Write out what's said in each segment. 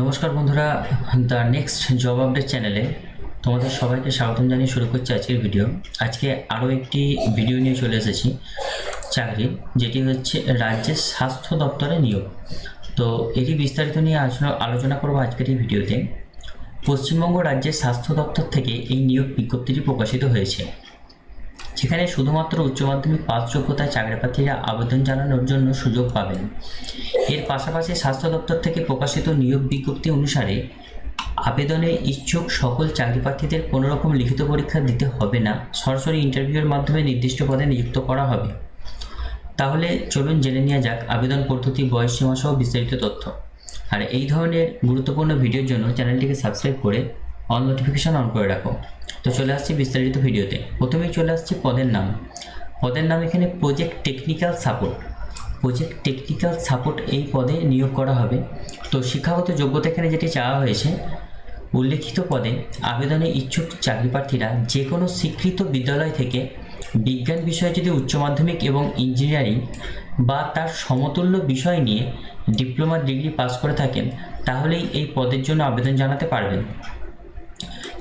নমস্কার বন্ধুরা, the next job update চ্যানেলে তোমাদের সবাইকে স্বাগতম জানিয়ে শুরু করছি আজকের ভিডিও। আজকে আরও একটি ভিডিও নিয়ে চলে এসেছি চাকরির, যেটি হচ্ছে রাজ্যের স্বাস্থ্য দপ্তরে নিয়োগ। তো এটি বিস্তারিত নিয়ে আলোচনা আলোচনা করব আজকের এই ভিডিওতে। পশ্চিমবঙ্গ রাজ্যের স্বাস্থ্য দপ্তর থেকে এই নিয়োগ বিজ্ঞপ্তিটি প্রকাশিত হয়েছে। যেখানে শুধুমাত্র উচ্চ মাধ্যমিক পাস যোগ্যতায় চাকরি প্রার্থীরা আবেদন জানানোর জন্য সুযোগ পাবেন। এর পাশাপাশি স্বাস্থ্য দপ্তর থেকে প্রকাশিত নিয়োগ বিজ্ঞপ্তি অনুসারে আবেদনে ইচ্ছুক সকল চাকরি প্রার্থীদের কোনো রকম লিখিত পরীক্ষা দিতে হবে না, সরাসরি ইন্টারভিউয়ের মাধ্যমে নির্দিষ্ট পদে নিযুক্ত করা হবে। তাহলে চলুন জেনে নেওয়া যাক আবেদন পদ্ধতি, বয়স সীমা সহ বিস্তারিত তথ্য। আর এই ধরনের গুরুত্বপূর্ণ ভিডিওর জন্য চ্যানেলটিকে সাবস্ক্রাইব করে অল নোটিফিকেশন অন করে রাখো। তো চলে আসছি বিস্তারিত ভিডিওতে। প্রথমেই চলে আসছে পদের নাম। পদের নাম এখানে project technical support project technical support এই পদে নিয়োগ করা হবে। তো শিক্ষাগত যোগ্যতা এখানে যেটি চাওয়া হয়েছে, উল্লেখিত পদে আবেদনে ইচ্ছুক চাকরি প্রার্থীরা যে কোনো স্বীকৃত বিদ্যালয় থেকে বিজ্ঞান বিষয়ে যদি উচ্চ মাধ্যমিক এবং ইঞ্জিনিয়ারিং বা তার সমতুল্য বিষয় নিয়ে ডিপ্লোমা ডিগ্রি পাস করে থাকেন, তাহলেই এই পদের জন্য আবেদন জানাতে পারবেন।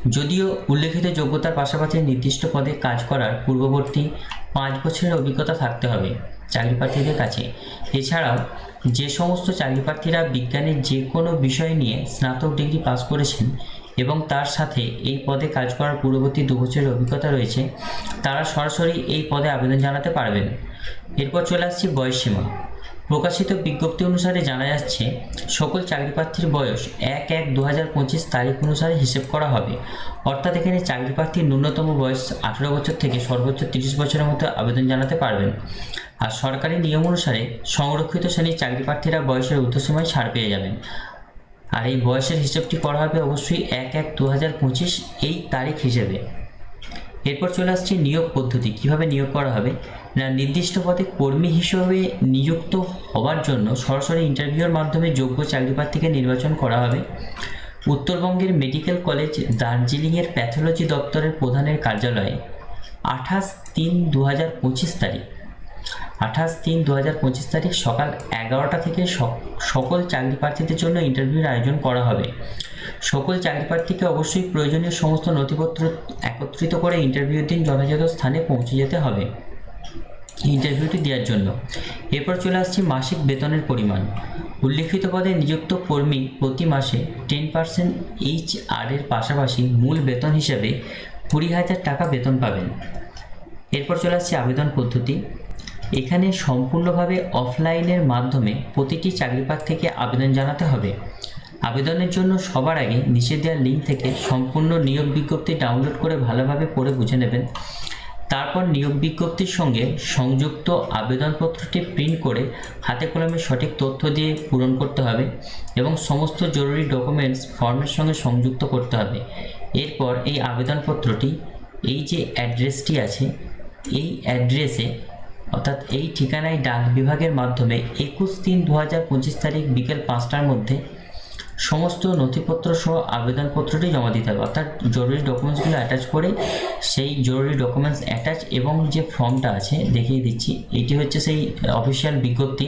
যদিও উল্লেখিত যোগ্যতার পাশাপাশি নির্দিষ্ট পদে কাজ করার পূর্ববর্তী পাঁচ বছরের অভিজ্ঞতা থাকতে হবে চাকরি প্রার্থীদের কাছে। এছাড়াও, যে সমস্ত চাকরি প্রার্থীরা বিজ্ঞানের যে কোনো বিষয় নিয়ে স্নাতক ডিগ্রি পাস করেছেন এবং তার সাথে এই পদে কাজ করার পূর্ববর্তী দু বছরের অভিজ্ঞতা রয়েছে, তারা সরাসরি এই পদে আবেদন জানাতে পারবেন। এরপর চলে আসছি বয়সসীমা। প্রকাশিত বিজ্ঞপ্তি অনুসারে জানা যাচ্ছে, সকল চাকরি প্রার্থীর বয়স এক এক দু পঁচিশ তারিখ অনুসারে হিসেব করা হবে। অর্থাৎ এখানে চাকরি প্রার্থীর ন্যূনতম বয়স আঠেরো বছর থেকে সর্বোচ্চ তিরিশ বছরের মতো আবেদন জানাতে পারবেন। আর সরকারি নিয়ম অনুসারে সংরক্ষিত শ্রেণির চাকরি প্রার্থীরা বয়সের ঊর্ধ্বসীমায় ছাড় পেয়ে যাবেন। আর এই বয়সের হিসেবটি করা হবে অবশ্যই এক এক দু এই তারিখ হিসেবে। এরপর চলে আসছে নিয়োগ পদ্ধতি। কীভাবে নিয়োগ করা হবে? না, নির্দিষ্ট পদে কর্মী হিসেবে নিযুক্ত হওয়ার জন্য সরাসরি ইন্টারভিউর মাধ্যমে যোগ্য চাকরি প্রার্থীকে নির্বাচন করা হবে। উত্তরবঙ্গের মেডিকেল কলেজ দার্জিলিংয়ের প্যাথোলজি দপ্তরের প্রধানের কার্যালয়ে আঠাশ তিন দু হাজার পঁচিশ তারিখ। আঠাশ তিন দু হাজার পঁচিশ তারিখ সকাল এগারোটা থেকে সকল চাকরি প্রার্থীদের জন্য ইন্টারভিউর আয়োজন করা হবে। সকল চাকরি প্রার্থীকে অবশ্যই প্রয়োজনীয় সমস্ত নথিপত্র একত্রিত করে ইন্টারভিউর দিন, যথাযথ স্থানে পৌঁছে যেতে হবে। ইন্টারভিউটি দেওয়ার জন্য। এরপর চলে আসছি মাসিক বেতনের পরিমাণ। উল্লেখিত পদে নিযুক্ত কর্মী প্রতি মাসে টেন পার্সেন্ট এইচ আর এর পাশাপাশি মূল বেতন হিসেবে কুড়ি হাজার টাকা বেতন পাবেন। এরপর চলে আসছে আবেদন পদ্ধতি। এখানে সম্পূর্ণভাবে অফলাইনের মাধ্যমে প্রতিটি চাকরি থেকে আবেদন জানাতে হবে। আবেদনের জন্য সবার আগে নিচে দেওয়া লিঙ্ক থেকে সম্পূর্ণ নিয়োগ বিজ্ঞপ্তি ডাউনলোড করে ভালোভাবে পড়ে বুঝে নেবেন। তারপর নিয়োগ বিজ্ঞপ্তির সঙ্গে সংযুক্ত আবেদনপত্রটি প্রিন্ট করে হাতে কলমে সঠিক তথ্য দিয়ে পূরণ করতে হবে এবং সমস্ত জরুরি ডকুমেন্টস ফর্মের সঙ্গে সংযুক্ত করতে হবে। এরপর এই আবেদনপত্রটি এই যে অ্যাড্রেসটি আছে, এই অ্যাড্রেসে অর্থাৎ এই ঠিকানায় ডাক বিভাগের মাধ্যমে একুশ তিন দু হাজার পঁচিশ তারিখ বিকেল পাঁচটার মধ্যে সমস্ত নথিপত্র সহ আবেদনপত্রটি জমা দিতে হবে। অর্থাৎ জরুরি ডকুমেন্টসগুলো অ্যাটাচ করে সেই জরুরি ডকুমেন্টস অ্যাটাচ এবং যে ফর্মটা আছে দেখিয়ে দিচ্ছি। এটি হচ্ছে সেই অফিসিয়াল বিজ্ঞপ্তি।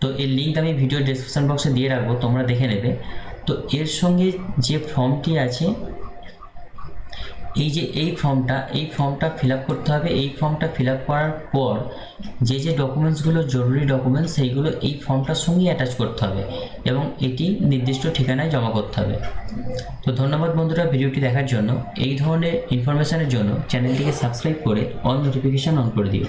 তো এর লিঙ্ক আমি ভিডিও ডিসক্রিপশন বক্সে দিয়ে রাখব, তোমরা দেখে নেবে। তো এর সঙ্গে যে ফর্মটি আছে এই যে এই ফর্মটা এই ফর্মটা ফিল করতে হবে। এই ফর্মটা ফিল করার পর যে যে ডকুমেন্টসগুলো জরুরি ডকুমেন্টস, সেইগুলো এই ফর্মটার সঙ্গে অ্যাটাচ করতে হবে এবং এটি নির্দিষ্ট ঠিকানায় জমা করতে হবে। তো ধন্যবাদ বন্ধুরা ভিডিওটি দেখার জন্য। এই ধরনের ইনফরমেশনের জন্য চ্যানেলটিকে সাবস্ক্রাইব করে অল নোটিফিকেশান অন করে দিও।